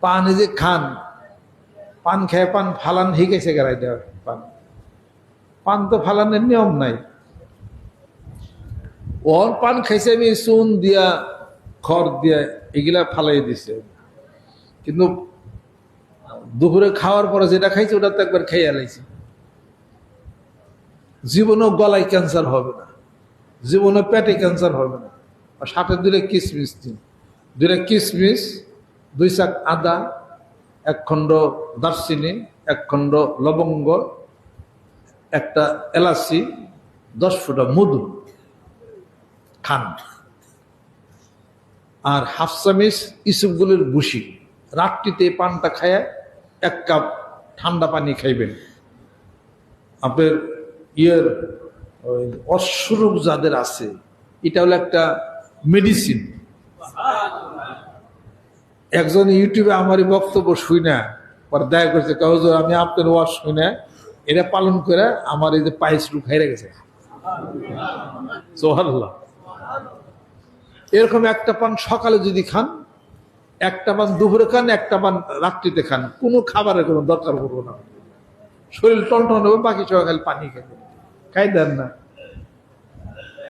পান যে খান, পান খেয়ে পান ফালান হিগেছে গেরাই দেওয়া পান। পান তো ফালানের নিয়ম নাই। ওর পান খাইছে আমি চুন দিয়া, খড় দিয়া, এগুলা ফালাই দিছে। কিন্তু দুপুরে খাওয়ার পরে যেটা খাইছে, ওটা তো একবার খেয়ে আলাইছে। জীবনেও গলায় ক্যান্সার হবে না। জীবনে পেটে ক্যান্সার হবে না। আর সাথে দুলে কিশমিশ দিন। দুলে কিশমিশ দুই চাক আদা, এক খণ্ড দারচিনি, এক খণ্ড লবঙ্গ, একটা এলাচি, দশ ফুটা মধু খান। আর হাফ চামিচ ইসুপগুলির বুসি রাত্রিতে পানটা খায় এক কাপ ঠান্ডা পানি খাইবেন। আপনার ইয়ের ওই অশ্বরোগ যাদের আছে, এটা হলো একটা মেডিসিন একজন ইউটিউবে আমার এই বক্তব্য শুই না পরে দয়া করছে কাউ আমি আপনার ওয়াজ শুই না। এটা পালন করে আমার এই যে পায়েস রূপ হেরে গেছে। সোহাল্লাহ এরকম একটা পান সকালে যদি খান একটা পান দুপুরে খান একটা পান রাত্রিতে খান কোনো খাবারের কোনো দরকার পড়ব না। শরীর টনটন হবে বাকি সবাই খালি পানি খাবে খাই দেন না।